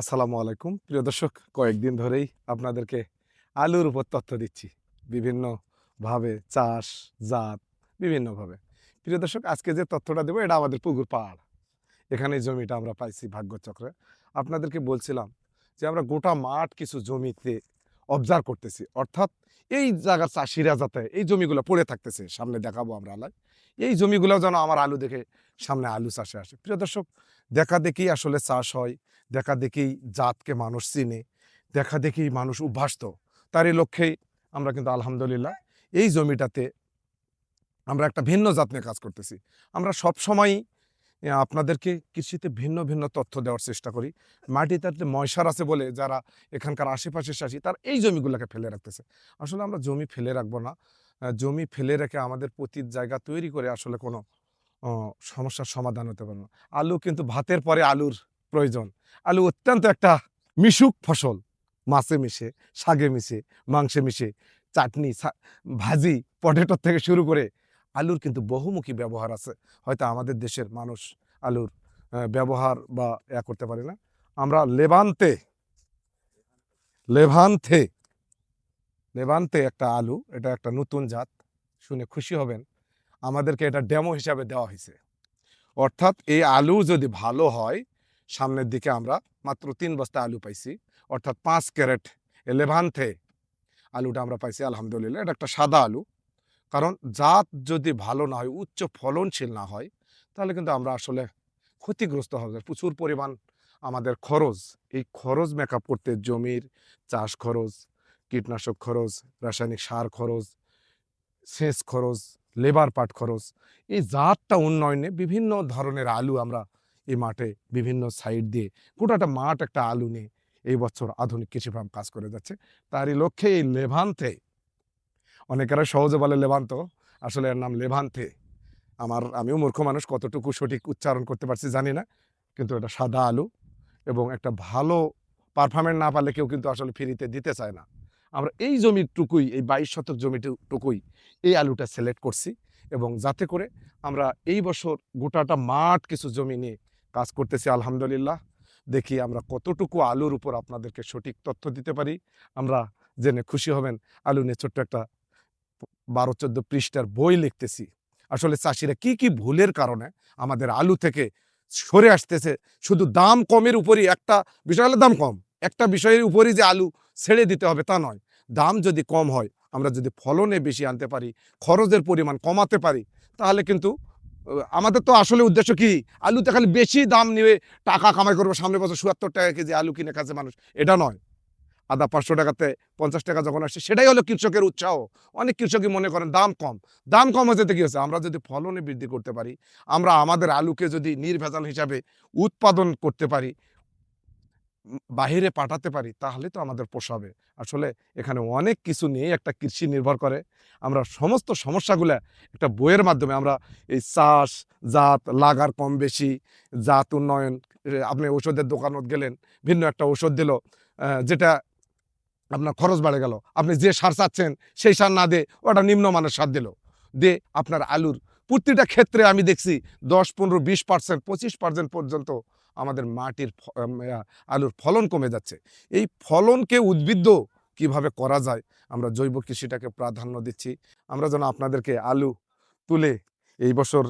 আসসালামু আলাইকুম। প্রিয় দর্শক, কয়েকদিন ধরেই আপনাদেরকে আলুর উপর তথ্য দিচ্ছি। বিভিন্নভাবে চাষ, জাত বিভিন্নভাবে প্রিয় দর্শক, আজকে যে তথ্যটা দেবো, এটা আমাদের পুকুর পাহাড় এখানে জমিটা আমরা পাইছি ভাগ্যচক্রে। আপনাদেরকে বলছিলাম যে আমরা গোটা মাঠ কিছু জমিতে অবজার্ভ করতেছি। অর্থাৎ এই জায়গার চাষিরা যাতে এই জমিগুলো পড়ে থাকতেছে, সামনে দেখাবো আমরা আলাই এই জমিগুলো যেন আমার আলু দেখে সামনে আলু চাষে আসে। প্রিয় দর্শক, দেখা দেখি আসলে চাষ হয়, দেখা দেখি জাতকে মানুষ চিনে, দেখা দেখি মানুষ অভ্যাস্ত তারই লক্ষ্যেই আমরা কিন্তু আলহামদুলিল্লাহ এই জমিটাতে আমরা একটা ভিন্ন জাত নিয়ে কাজ করতেছি। আমরা সব সময় আপনাদেরকে কৃষিতে ভিন্ন ভিন্ন তথ্য দেওয়ার চেষ্টা করি। মাটিতে ময়সার আছে বলে যারা এখানকার আশেপাশে চাষি তার এই জমিগুলোকে ফেলে রাখতেছে। আসলে আমরা জমি ফেলে রাখব না। জমি ফেলে রেখে আমাদের প্রতি জায়গা তৈরি করে আসলে কোনো সমস্যার সমাধান হতে পারে না। আলু কিন্তু ভাতের পরে আলুর প্রয়োজন। আলু অত্যন্ত একটা মিশুক ফসল। মাছে মিশে শাগে মিশে, মাংসে মিশে, চাটনি ভাজি পটেটোর থেকে শুরু করে আলুর কিন্তু বহুমুখী ব্যবহার আছে। হয়তো আমাদের দেশের মানুষ আলুর ব্যবহার বা ইয়া করতে পারে না। আমরা লেবান্তে লেভান্তে লেভান্তে একটা আলু, এটা একটা নতুন জাত, শুনে খুশি হবেন। আমাদেরকে এটা ডেমো হিসাবে দেওয়া হয়েছে। অর্থাৎ এই আলু যদি ভালো হয়, সামনের দিকে আমরা মাত্র তিন বস্তা আলু পাইছি। অর্থাৎ পাঁচ ক্যারেট লেভান্থে আলুটা আমরা পাইছি, আলহামদুলিল্লাহ। এটা একটা সাদা আলু। কারণ জাত যদি ভালো না হয়, উচ্চ ফলনশীল না হয়, তাহলে কিন্তু আমরা আসলে ক্ষতিগ্রস্ত হবে। প্রচুর পরিমাণ আমাদের খরচ, এই খরচ মেকআপ করতে, জমির চাষ খরচ কীটনাশক খরচ, রাসায়নিক সার খরচ, সেচ খরচ লেবার পাট খরচ, এই জাতটা উন্নয়নে বিভিন্ন ধরনের আলু আমরা এই মাঠে বিভিন্ন সাইড দিয়ে গোটাটা মাঠ একটা আলু নিয়ে এই বছর আধুনিক কৃষি ফার্ম কাজ করে যাচ্ছে। তারই লক্ষ্যে এই লেভান্তে, অনেকেরা সহজে বলে লেভান্ত, আসলে এর নাম লেভান্তে। আমার, আমিও মূর্খ মানুষ, কতটুকু সঠিক উচ্চারণ করতে পারছি জানি না, কিন্তু এটা সাদা আলু এবং একটা ভালো পারফরমেন্স না পারলে কেউ কিন্তু আসলে ফ্রিতে দিতে চায় না। আমরা এই জমিটুকুই, এই বাইশ শতক জমিটুকুই এই আলুটা সিলেক্ট করছি এবং যাতে করে আমরা এই বছর গোটাটা মাঠ কিছু জমি নিয়ে কাজ করতেছি, আলহামদুলিল্লাহ। দেখি আমরা কতটুকু আলুর উপর আপনাদেরকে সঠিক তথ্য দিতে পারি। আমরা জেনে খুশি হবেন, আলু নিয়ে ছোট্ট একটা বারো চোদ্দ পৃষ্ঠার বই লিখতেছি। আসলে চাষিরা কি কি ভুলের কারণে আমাদের আলু থেকে সরে আসতেছে, শুধু দাম কমের উপরই, একটা বিষয় হলে দাম কম, একটা বিষয়ের উপরই যে আলু ছেড়ে দিতে হবে, তা নয়। দাম যদি কম হয়, আমরা যদি ফলনে বেশি আনতে পারি, খরচের পরিমাণ কমাতে পারি, তাহলে কিন্তু আমাদের তো আসলে উদ্দেশ্য কি? আলুতে খালি বেশি দাম নিয়ে টাকা কামাই করব, সামনে বছর চুয়াত্তর টাকা কেজি আলু কিনে খাচ্ছে মানুষ। এটা নয়। আদা পাঁচশো টাকাতে পঞ্চাশ টাকা যখন আসছে, সেটাই হলো কৃষকের উৎসাহ। অনেক কৃষকই মনে করেন, দাম কম। দাম কম হতে কী হচ্ছে আমরা যদি ফলনে বৃদ্ধি করতে পারি, আমরা আমাদের আলুকে যদি নির্ভেজাল হিসাবে উৎপাদন করতে পারি বাহিরে পাঠাতে পারি, তাহলে তো আমাদের পোষাবে। আসলে এখানে অনেক কিছু নিয়ে একটা কৃষি নির্ভর করে। আমরা সমস্ত সমস্যাগুলো একটা বইয়ের মাধ্যমে আমরা এই চাষ, জাত, লাগার কম বেশি, জাত উন্নয়ন আপনি ওষুধের দোকানত গেলেন, ভিন্ন একটা ওষুধ দিল যেটা আপনার খরচ বেড়ে গেল। আপনি যে সার চাচ্ছেন, সেই সার না দিয়ে ওটা নিম্নমানের সার দিল। দিয়ে আপনার আলুর প্রতিটা ক্ষেত্রে আমি দেখছি দশ, পনেরো, বিশ পার্সেন্ট, পঁচিশ পার্সেন্ট পর্যন্ত আমাদের মাটির আলুর ফলন কমে যাচ্ছে। এই ফলনকে উদ্বৃদ্ধ কীভাবে করা যায়? আমরা জৈব কৃষিটাকে প্রাধান্য দিচ্ছি। আমরা যেন আপনাদেরকে আলু তুলে এই বছর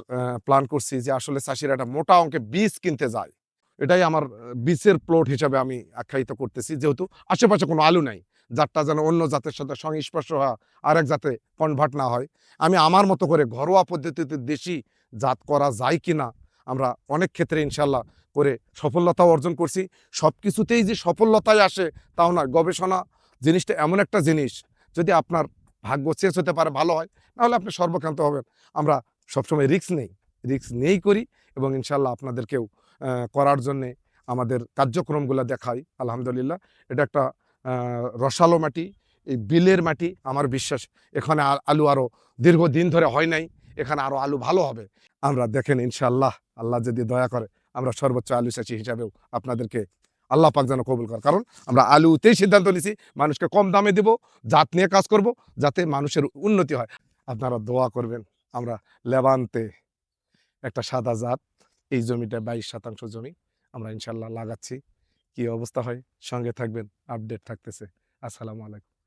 প্ল্যান করছি যে আসলে চাষিরা একটা মোটা অঙ্কে বীজ কিনতে যায়। এটাই আমার বীজের প্লট হিসাবে আমি আখ্যায়িত করতেছি। যেহেতু আশেপাশে কোনো আলু নাই জাতটা যেন অন্য জাতের সাথে সংস্পর্শ হওয়া আরেক জাতে কনভার্ট না হয়। আমি আমার মতো করে ঘরোয়া পদ্ধতিতে দেশি জাত করা যায় কি না আমরা অনেক ক্ষেত্রে ইনশাল্লাহ করে সফলতাও অর্জন করছি। সব কিছুতেই যে সফলতায় আসে তাও না, গবেষণা জিনিসটা এমন একটা জিনিস, যদি আপনার ভাগ্য শেষ হতে পারে, ভালো হয়, নাহলে আপনি সর্বক্ষান্ত হবেন। আমরা সবসময় রিক্স নেই রিক্স নেই করি এবং ইনশাল্লাহ আপনাদেরকেও করার জন্যে আমাদের কার্যক্রমগুলো দেখাই, আলহামদুলিল্লাহ। এটা একটা রসালো মাটি, এই বিলের মাটি, আমার বিশ্বাস, এখানে আলু আরও দীর্ঘদিন ধরে হয় নাই, এখানে আরও আলু ভালো হবে। আমরা দেখেন ইনশাল্লাহ আল্লাহ যদি দয়া করে আমরা সর্বোচ্চ আলু চাষি হিসাবেও আপনাদেরকে আল্লাহ পাক যেন কবুল করে কারণ আমরা আলুতেই সিদ্ধান্ত নিছি, মানুষকে কম দামে দিব, জাত নিয়ে কাজ করব, যাতে মানুষের উন্নতি হয়। আপনারা দোয়া করবেন, আমরা লেবান্তে একটা সাদা জাত, এই জমিটা বাইশ শতাংশ জমি, আমরা ইনশাল্লাহ লাগাচ্ছি। কি অবস্থা হয়? সঙ্গে থাকবেন, আপডেট থাকতেছে। আসসালামু আলাইকুম।